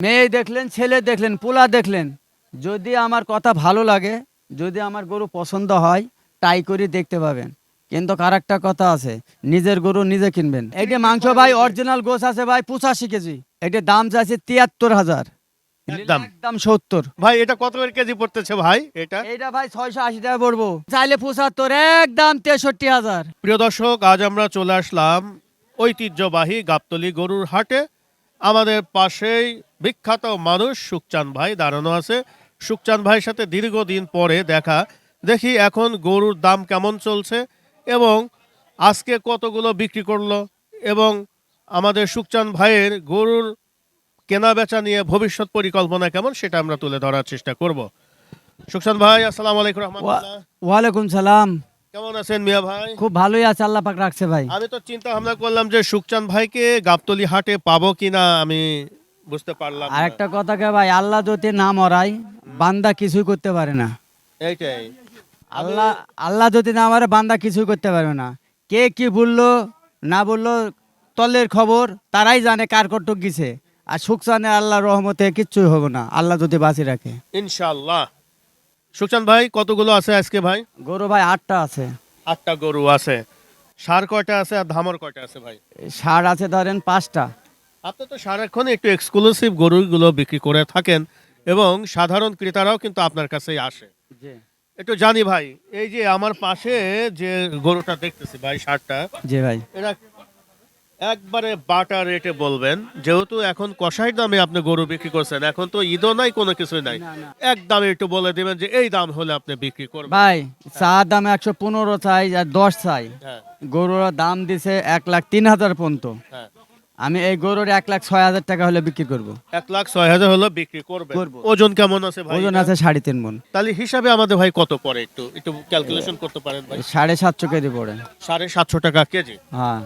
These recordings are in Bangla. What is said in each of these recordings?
মেয়ে দেখলেন ছেলে দেখলেন পোলা দেখলেন যদি আমার কথা ভালো লাগে যদি আমার গরু পছন্দ হয় টাই করে দেখতে পাবেন। কিন্তু আর একটা কথা আছে নিজের গরু নিজে কিনবেন। এইটা মাংস ভাই অরিজিনাল গোছ আছে ভাই পঁচাশি কেজি। এটা দাম চাইছে তিয়াত্তর হাজার। একদম। একদম সত্তর। ভাই এটা কত করে কেজি পড়তেছে ভাই এটা? এইটা ভাই ছয়শো আশি টাকা পড়ব। চাইলে পঁচাত্তর একদম তেষট্টি হাজার। প্রিয় দর্শক আজ আমরা চলে আসলাম ঐতিহ্যবাহী গাবতলি গরুর হাটে। আমাদের পাশেই বিখ্যাত মানুষ সুকচান ভাই দাঁড়ানো আছে। সুকচান ভাইয়ের সাথে দীর্ঘদিন পরে দেখা। দেখি এখন গরুর দাম কেমন চলছে এবং আজকে কতগুলো বিক্রি করল এবং আমাদের সুকচান ভাইয়ের গরুর কেনা বেচা নিয়ে ভবিষ্যৎ পরিকল্পনা কেমন সেটা আমরা তুলে ধরার চেষ্টা করব। সুকচান ভাই আসসালামু আলাইকুম রহমতুল্লাহ। ওয়ালাইকুম সালাম। কেমন আছেন মিয়া ভাই? খুব ভালোই আছে আল্লাহ পাক রাখছে ভাই। আমি তো চিন্তা ভাবনা করলাম যে সুকচান ভাইকে গাবতলি হাটে পাবো কিনা আমি বুঝতে পারলাম আর একটা কথা কে ভাই আল্লাহ যদি না মরাই বান্দা কিছুই করতে পারে না। এইটাই। আল্লাহ আল্লাহ যদি না মারে বান্দা কিছুই করতে পারবে না। কে কি বলল না বলল তলের খবর তারাই জানে কার কটক গেছে। আর সুখসানে আল্লাহ রহমতে কিচ্ছুই হবে না আল্লাহ যদি বাঁচি রাখে। ইনশাআল্লাহ। সুকচান ভাই কতগুলো আছে আজকে ভাই? গরু ভাই আটটা আছে। আটটা গরু আছে। সার কয়টা আছে আর ধামর কয়টা আছে ভাই? সার আছে ধরেন পাঁচটা। আপনি তো সারাক্ষণ একটু এক্সক্লুসিভ গরুগুলো বিক্রি করে থাকেন এবং সাধারণ ক্রেতারাও কিন্তু আপনার কাছেই আসে। একটু জানি ভাই এই যে আমার পাশে যে গরুটা দেখতেছি ভাই সারটা জি ভাই। এরা একবারে বাটা রেটে বলবেন যেহেতু এখন কষাই দামে আপনি গরু বিক্রি করছেন এখন তো ঈদও নাই কোনো কিছুই নাই। এক দামে একটু বলে দিবেন যে এই দাম হলে আপনি বিক্রি করবেন। ভাই চা দাম একশো পনেরো চাই আর দশ চাই। হ্যাঁ। গরুর দাম দিছে এক লাখ তিন হাজার পর্যন্ত। হ্যাঁ। আমি এই গরুর এক লাখ ছয় হাজার টাকা হলে বিক্রি করব। এক লাখ ছয় হাজার হলে বিক্রি করবে করব। ওজন কেমন আছে ভাই? ওজন আছে সাড়ে তিন মন। তাহলে হিসাবে আমাদের ভাই কত পরে একটু একটু ক্যালকুলেশন করতে পারেন ভাই। সাড়ে সাতশো কেজি পড়ে। সাড়ে সাতশো টাকা কেজি। হ্যাঁ।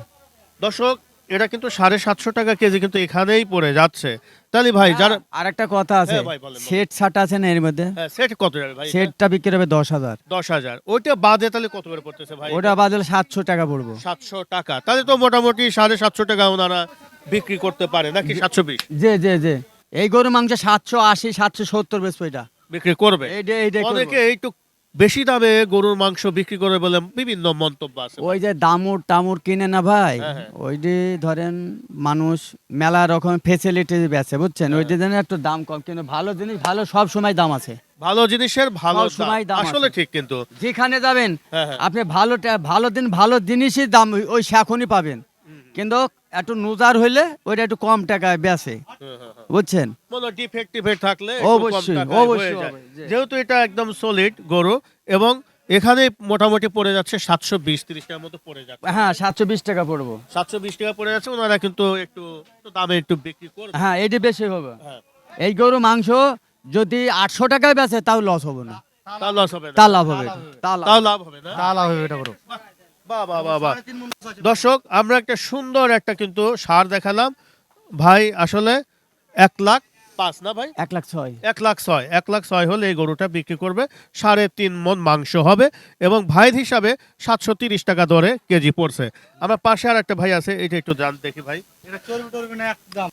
দর্শক এটা কিন্তু সাড়ে সাতশো টাকা কেজি কিন্তু এখানেই পড়ে যাচ্ছে। তাহলে ভাই যারা আর একটা কথা আছে হ্যাঁ ভাই, বলেন, বলেন। সেট ছাট আছে না এর মধ্যে? হ্যাঁ, সেট কত যাবে ভাই সেটটা বিক্রি হবে দশ হাজার। দশ হাজার। ওইটা বাদে তাহলে কত করে পড়তেছে ভাই ওটা বাদলে সাতশো টাকা পড়ব। সাতশো টাকা। তাহলে তো মোটামুটি সাড়ে সাতশো টাকা ওনারা বিক্রি করতে পারে নাকি সাতশো বিশ? যে যে যে এই গরু মাংস সাতশো আশি সাতশো সত্তর বেসবো এটা। বিক্রি করবে? এইটা এইটা অনেকে একটু বেশি দামে গরুর মাংস বিক্রি করে বলে বিভিন্ন মন্তব্য আছে ওই যে দামুর টামুর কিনে না ভাই হ্যাঁ, হ্যাঁ। ওই যে ধরেন মানুষ মেলা রকম ফেসিলিটি বেছে বুঝছেন হ্যাঁ। ওই জন্য একটু দাম কম কিন্তু ভালো জিনিস ভালো সব সময় দাম আছে ভালো জিনিসের ভালো সময় দাম। আসলে ঠিক কিন্তু যেখানে যাবেন। আপনি ভালো ভালো দিন ভালো জিনিসই দাম ওই- এখনই পাবেন কিন্তু একটু নুজার হইলে ওইটা একটু কম টাকায় বেচে। বুঝছেন? কোনো ডিফেক্ট টিফেক্ট থাকলে অবশ্যই, অবশ্যই। যেহেতু এটা একদম সলিড গরু এবং এখানে মোটামুটি পড়ে যাচ্ছে সাতশো বিশ তিরিশটার মতো পড়ে যাচ্ছে। হ্যাঁ সাতশো বিশ টাকা পড়ব। সাতশো বিশ টাকা পড়ে যাচ্ছে ওনারা কিন্তু একটু দামে একটু বিক্রি করবে। হ্যাঁ এটি বেশি হবে। হ্যাঁ। এই গরু মাংস যদি আটশো টাকায় বেচে তাও লস হবে না। তা লস হবে তা লাভ হবে। তা লাভ হবে। না। তালা হবে এটা বাহ বাহ বাহ বাহ দর্শক আমরা একটা সুন্দর একটা কিন্তু সার দেখালাম। ভাই আসলে এক লাখ পাঁচ না ভাই? এক লাখ ছয়। এক লাখ ছয়। এক লাখ ছয় হলে এই গরুটা বিক্রি করবে। সাড়ে তিন মন মাংস হবে এবং ভাইয়ের হিসাবে সাতশো তিরিশ টাকা দরে কেজি পড়ছে। আমার পাশে আর একটা ভাই আছে এটা একটু জান দেখি ভাই। এটা চর্বি টর্বি না একদম।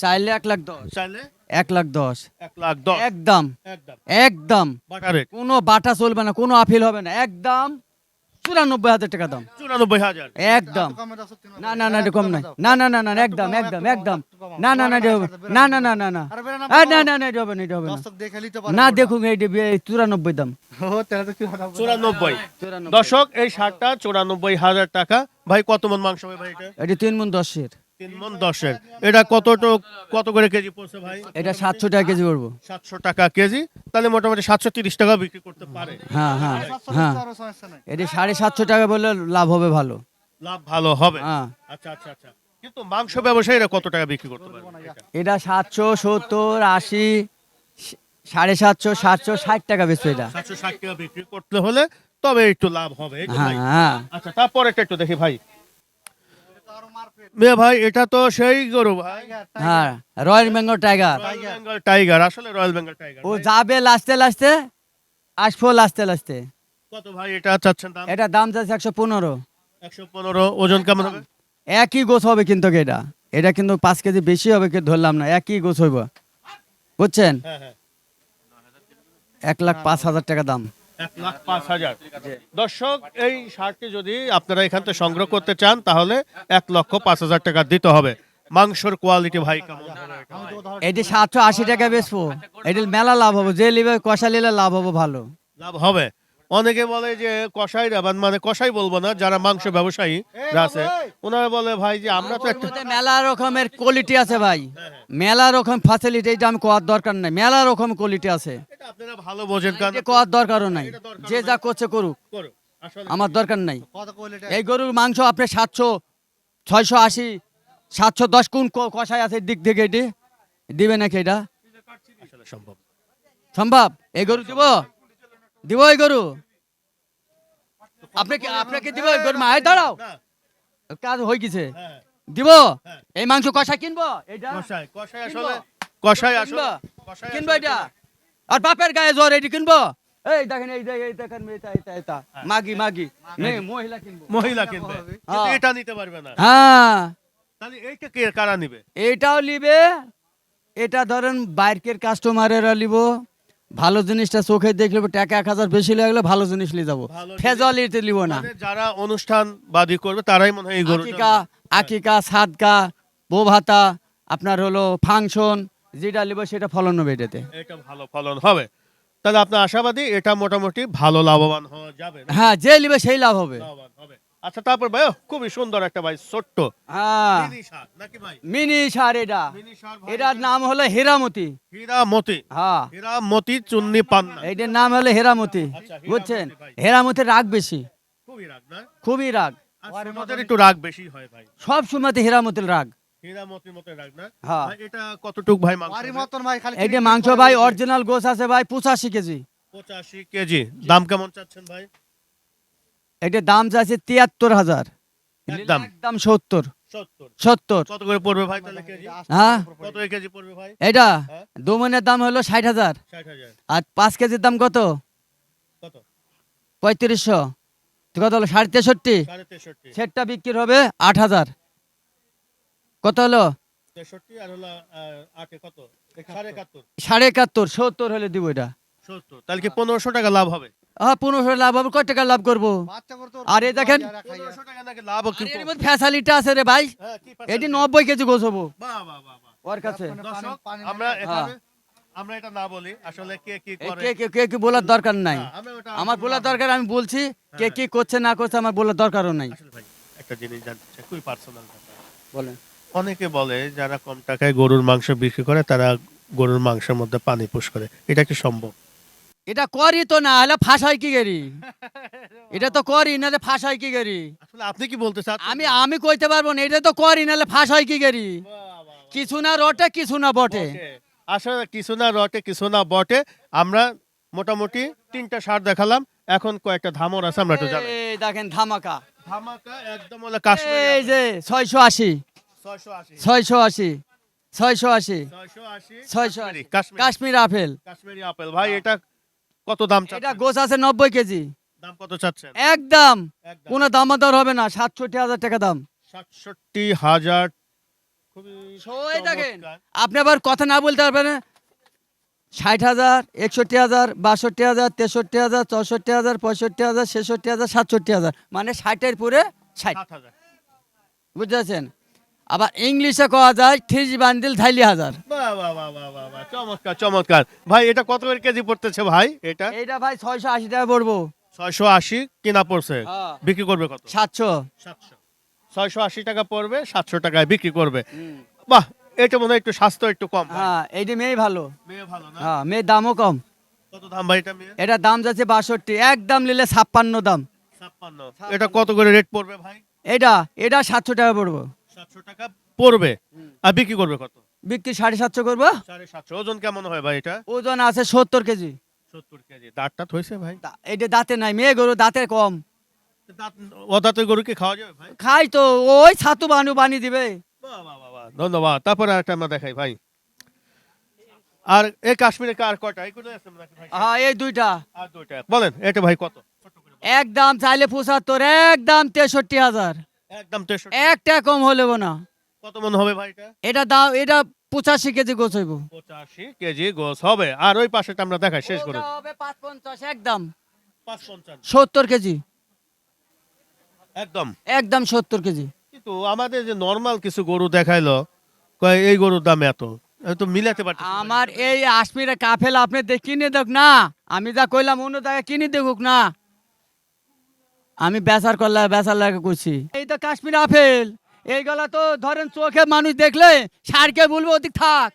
চাইলে এক লাখ দশ। চাইলে? এক লাখ দশ। এক লাখ দশ। একদম। একদম। কোনো বাটা চলবে না কোনো আপিল হবে না। একদম। চুরানব্বই হাজার টাকা দাম চুরানব্বই হাজার একদম না না না এটা কম নাই না না না না একদম একদম একদম না না না না না না না না না, না না না হবে না হবে দেখুন এই চুরানব্বই দাম চুরানব্বই চুরানব্বই দর্শক এই শার্টটা চুরানব্বই হাজার টাকা ভাই কত মন মাংস ভাই এটা এটি তিন মন দশের তিন মন দশের। এটা কতটো কত করে কেজি পড়ছে ভাই? এটা সাতশো টাকা কেজি পড়ব। সাতশো টাকা কেজি। তাহলে মোটামুটি সাতশো তিরিশ টাকা বিক্রি করতে পারে। হ্যাঁ হ্যাঁ হ্যাঁ। আরও সমস্যা নাই। এটি সাড়ে সাতশো টাকা বললে লাভ হবে ভালো। লাভ ভালো হবে। আচ্ছা আচ্ছা আচ্ছা। কিন্তু মাংস ব্যবসায়ীরা কত টাকা বিক্রি করতে পারে? এটা? সাতশো সত্তর আশি সাড়ে সাতশো সাতশো ষাট টাকা বেচবে এটা। সাতশো ষাট টাকা বিক্রি করতে হলে তবে একটু লাভ হবে হ্যাঁ হ্যাঁ। আচ্ছা তারপর একটা একটু দেখি ভাই। মেয়ে ভাই এটা তো সেই গরু ভাই। হ্যাঁ royal Bengal tiger Bengal tiger আসলে রয়্যাল বেঙ্গল টাইগার ও যাবে আসব কত ভাই এটা চাচ্ছেন দাম? এটা দাম যাচ্ছে একশো পনেরো। একশো পনেরো ওজন কেমন হবে? একই গোছ হবে কিন্তু এটা। এটা কিন্তু পাঁচ কেজি বেশি হবে কি ধরলাম না একই গোছ হইব। বুঝছেন? হ্যাঁ হ্যাঁ। এক লাখ পাঁচ হাজার টাকা দাম। এক লাখ পাঁচ হাজার। দর্শক এই সারটি যদি আপনারা এখান থেকে সংগ্রহ করতে চান তাহলে এক লক্ষ পাঁচ হাজার টাকা দিতে হবে। মাংসর কোয়ালিটি ভাই এটি সাতশো আশি টাকা বেচবো এটি মেলা লাভ হবে যে লিবে কষা নিলে লাভ হবে ভালো। লাভ হবে। অনেকে বলে যে কষাইরা বা- মানে কষাই বলব না যারা মাংস ব্যবসায়ী আছে ওনারা বলে ভাই যে আমরা তো একটা মেলা রকমের কোয়ালিটি আছে ভাই। মেলা রকম ফ্যাসিলিটি এটা আমি কোয়ার দরকার নাই। মেলা রকম কোয়ালিটি আছে। এটা আপনারা ভালো বোঝেন কারণ এটা কোয়ার দরকারও নাই। যে যা করছে করুক। আমার দরকার নাই। এই গরুর মাংস আপনি সাতশো ছয়শো আশি সাতশো দশ কোন কষাই আছে দিক থেকে এটি? দিবে নাকি এটা? সম্ভব। সম্ভব। এই গরু দিব? দিব এই গরু আপনাকে আপনাকে দিব গরু? মায়ের দাঁড়াও। কাজ হয়ে গেছে। হ্যাঁ। দিব? এই মাংস কষা কিনবো? এটা কষাই কষাই? আসলে কষাই আসলে কিনবো? এটা? আর বাপের গায়ে জ্বর এটি কিনবো? এই দেখেন এই দেখ- এই দেখেন এটা এটা এটা। মাগি মাগি। নে মহিলা কিনবো। মহিলা কিনবে। কিন্তু হ্যাঁ। এটা নিতে পারবে না। হ্যাঁ। তাহলে এইটা কে কারা নিবে? এটাও নিবে। এটা ধরেন বাইরের কাস্টমারেরা নিব। ভালো জিনিসটা চোখে দেখলে টাকা এক হাজার বেশি লাগলে ভালো জিনিস নিয়ে যাব। জিনিস- নিব না। মানে যারা অনুষ্ঠান বাদী করবে তারাই মনে হয় আকিকা আকিকা সাদকা বউ ভাতা আপনার হলো ফাংশন যেটা নিব সেটা ফলন হবে এটাতে। এটা ভালো ফলন হবে। তাহলে আপনার আশাবাদী এটা মোটামুটি ভালো লাভবান হওয়া যাবে হ্যাঁ যে নিবে সেই লাভ হবে। লাভবান হবে। আচ্ছা তারপর ভাই খুবই সুন্দর একটা ভাই ছোট্ট। হ্যাঁ। মিনি সার নাকি ভাই? সার এটা। ভাই এটার নাম হলো হীরামতি। হীরামতি। হ্যাঁ। হীরামতি চুন্নি পান্না। এইটার নাম হলো হীরামতি আচ্ছা, বুঝছেন ভাই। হীরামতির রাগ বেশি। খুবই রাগ না? খুবই রাগ। একটু রাগ বেশি হয় ভাই। সব সময়তে হীরামতির রাগ। হীরামতির মতো রাগ না? হ্যাঁ। মাংস? ভাই অরিজিনাল গোস আছে ভাই পঁচাশি কেজি। পঁচাশি কেজি। দাম কেমন চাচ্ছেন ভাই? এটা দাম চাইছে তিয়াত্তর হাজার। একদম একদম সত্তর। সত্তর। কত করে পড়বে ভাই তাহলে কেজি? হ্যাঁ? কত কেজি পড়বে ভাই? এটা হ্যাঁ। দুমনের দাম হলো ষাট হাজার। আর পাঁচ কেজির দাম কত? কত? পঁয়ত্রিশশো। কত হলো? সাড়ে তেষট্টি? সেটটা বিক্রি হবে আট হাজার। কত হলো? সাড়ে একাত্তর। সত্তর হলে দিব এটা। তাহলে কি পনেরোশো টাকা লাভ হবে? হ্যাঁ পনেরোশো লাভ হবে কত টাকা লাভ করব? আর এই দেখেন পনেরোশো টাকা নাকি লাভ আর এর মধ্যে ফ্যাসালিটি আছে রে ভাই। হ্যাঁ, এটি নব্বই কেজি গোছ হব। ওর কাছে। আমরা আমরা এটা না বলি আসলে কে কি করে? কে কে কে কি বলার দরকার নাই। হ্যাঁ, আমরা বলার দরকার আমি বলছি কে কি করছে না করছে আমার বলার দরকারও নাই। একটা জিনিস জানতে খুবই পার্সোনাল বলেন। অনেকে বলে যারা কম টাকায় গরুর মাংস বিক্রি করে তারা গরুর মাংসের মধ্যে পানি পুশ করে। এটা কি সম্ভব? এটা করি তো না হলে ফাঁসাই কি গেরি এটা তো করি নাহলে ফাঁসাই কি গেরি আসলে আপনি কি বলতে চান আমি আমি কইতে পারব না এটা তো করি ফাঁস ফাঁসাই কি গেরি কিছু না রটে কিছু না বটে। আসলে কিছু না রটে কিছু না বটে। আমরা মোটামুটি তিনটা সার দেখালাম এখন কয়েকটা ধামর আছে আমরা একটু জানাই। এই দেখেন ধামাকা। ধামাকা একদম হলো কাশ্মীরি এই যে ছয়শো আশি। ছয়শো আশি। ছয়শো আশি ছয়শো আশি। ছয়শো আশি ছয়শো কাশ্মীরি, আপেল। কাশ্মীরি আপেল। ভাই এটা কত দাম এটা গোছ আছে নব্বই কেজি। দাম কত চাচ্ছেন? একদম। কোনো দামাদার হবে না সাতষট্টি হাজার টাকা দাম। সাতষট্টি হাজার। আপনি আবার কথা না বলতে পারবেন? ষাট হাজার একষট্টি হাজার বাষট্টি হাজার তেষট্টি হাজার চৌষট্টি হাজার পঁয়ষট্টি হাজার ছেষট্টি হাজার সাতষট্টি হাজার। মানে ষাটের পুরে ষাট। হাজার। বুঝতে পারছেন? আবার ইংলিশে কওয়া যায় থ্রিজ বান্ডিল থাইলি হাজার। বাহ বাহ বাহ বাহ বাহ বাহ চমৎকার চমৎকার। ভাই এটা কত করে কেজি পড়তেছে ভাই এটা? এইটা ভাই ছয়শো আশি টাকা পড়ব। ছয়শো আশি কিনা পড়ছে? হ্যাঁ। বিক্রি করবে কত? সাতশো। সাতশো। ছয়শো আশি টাকা পড়বে সাতশো টাকায় বিক্রি করবে। বাহ এটা মনে হয় একটু স্বাস্থ্য একটু কম হ্যাঁ এইটা মেয়ে ভালো। মেয়ে ভালো না? হ্যাঁ মেয়ের দামও কম। কত দাম ভাই এটা মেয়ে? এটা দাম যাচ্ছে বাষট্টি একদম নিলে ছাপ্পান্ন দাম। ছাপ্পান্ন। এটা কত করে রেট পড়বে ভাই? এটা এটা সাতশো টাকা পড়ব। সাতশো টাকা পড়বে। আর বিক্রি করবে কত? বিক্রি সাড়ে সাতশো করব। সাড়ে সাতশো। ওজন কেমন হয় ভাই এটা? ওজন আছে সত্তর কেজি। সত্তর কেজি। দাঁতটা থইছে ভাই। এটা দাঁতে নাই মেয়ে গরু দাঁতে কম। গরুকে খাওয়া যাবে ভাই? খাই তো ওই ছাতু বানু বানি দিবে। বাহ, বাহ, বাহ, বাহ। ধন্যবাদ। তারপরে একটা আমরা দেখাই ভাই। আর এই কাশ্মীরে কার কয়টা? এই আছে হ্যাঁ এই দুইটা। আর দুইটা। বলেন এটা ভাই কত। একদম চাইলে পঁচাত্তর একদম তেষট্টি হাজার। একদম একটা কম না। কত মন হবে ভাই এটা? এটা দাম এটা পঁচাশি কেজি গোছ হইব। পঁচাশি কেজি হবে। আর ওই পাশেটা আমরা দেখাই শেষ করে হবে পাঁচ পঞ্চাশ একদম। পাঁচ পঞ্চান্ন সত্তর কেজি। একদম। একদম সত্তর কেজি। কিন্তু আমাদের যে নর্মাল কিছু গরু দেখাইলো কয় এই গরুর দাম এত। তো মিলাতে পারছি আমার এই আশমিরা কাফেল আপনি কিনে দেখ না। আমি যা কইলাম অন্য জায়গায় কিনে দেখুক না। আমি বেচার করলে বেচার লাগে করছি। এই তো কাশ্মীর আপেল। এইগুলা তো ধরেন চোখে মানুষ দেখলে সারকে বলব ওদিক থাক।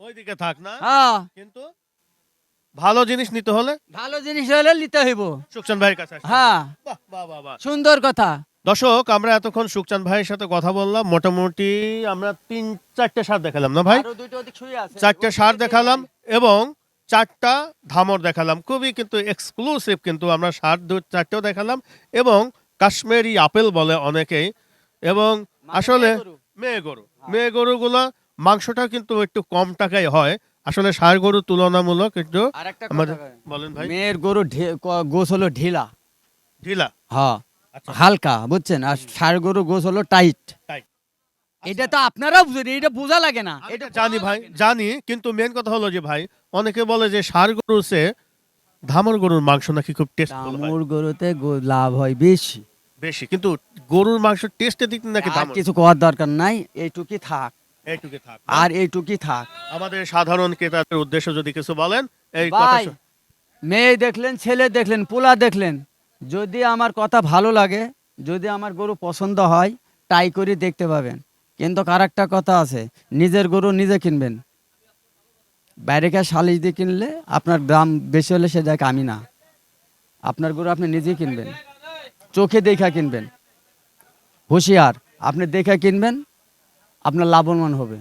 ওইদিকে থাক না। হ্যাঁ। কিন্তু ভালো জিনিস নিতে হলে ভালো জিনিস হলে নিতে হইব। সুকচান ভাইয়ের কাছে হ্যাঁ। বাহ, বাহ, বাহ, বাহ। সুন্দর কথা। দর্শক আমরা এতক্ষণ সুকচান ভাইয়ের সাথে কথা বললাম। মোটামুটি আমরা তিন চারটে সার দেখালাম না ভাই। চারটে সার দেখালাম এবং চারটা ধামর দেখালাম খুবই কিন্তু এক্সক্লুসিভ কিন্তু আমরা সার দু চারটেও দেখালাম এবং কাশ্মীরি আপেল বলে অনেকেই এবং আসলে মেয়ে গরু। মেয়ে গরু। গরুগুলো মাংসটা কিন্তু একটু কম টাকায় হয়। আসলে ষাঁড় গরু তুলনামূলক একটু আমাদের বলেন ভাই। মেয়ের গরু গোছ হলো ঢিলা। ঢিলা। হ্যাঁ আচ্ছা। হালকা বুঝছেন? আর ষাড় গরু গোছ হলো টাইট। Tight। এটা তো আপনারাও বুঝেন এটা বোঝা লাগে না। এটা জানি ভাই জানি কিন্তু মেন কথা হলো যে ভাই অনেকে বলে যে ষাঁড় গরু সে ধামর গরুর মাংস নাকি খুব টেস্ট দামুর গরুতে লাভ হয় বেশি। বেশি কিন্তু গরুর মাংস টেস্টের দিক থেকে নাকি আর ধামর? কিছু করার দরকার নাই এইটুকি থাক। এইটুকু থাক। আর এইটুকি থাক। আমাদের সাধারণ ক্রেতাদের উদ্দেশ্য যদি কিছু বলেন এই কথা মেয়ে দেখলেন ছেলে দেখলেন পোলা দেখলেন যদি আমার কথা ভালো লাগে যদি আমার গরু পছন্দ হয় টাই করে দেখতে পাবেন। কিন্তু আরেকটা কথা আছে নিজের গরু নিজে কিনবেন। বাইরে কে সালিশ দিয়ে কিনলে আপনার দাম বেশি হলে সে দেখ আমি না। আপনার গরু আপনি নিজেই কিনবেন। চোখে দেখা কিনবেন। হুঁশিয়ার আপনি দেখে কিনবেন আপনার লাভবান হবে।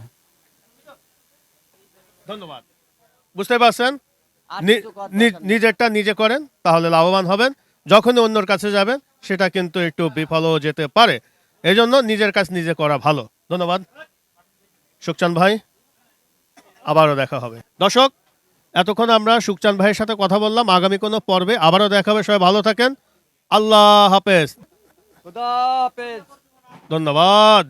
ধন্যবাদ। বুঝতে পারছেন। নিজেরটা নিজে করেন তাহলে লাভবান হবেন। যখনই অন্যর কাছে যাবেন সেটা কিন্তু একটু বিফলও যেতে পারে। এই জন্য নিজের কাজ নিজে করা ভালো। ধন্যবাদ। সুকচান ভাই আবারও দেখা হবে। দর্শক এতক্ষণ আমরা সুখচান ভাইয়ের সাথে কথা বললাম। আগামী কোনো পর্বে আবারও দেখা হবে। সবাই ভালো থাকেন। আল্লাহ হাফেজ। হাফেজ। ধন্যবাদ।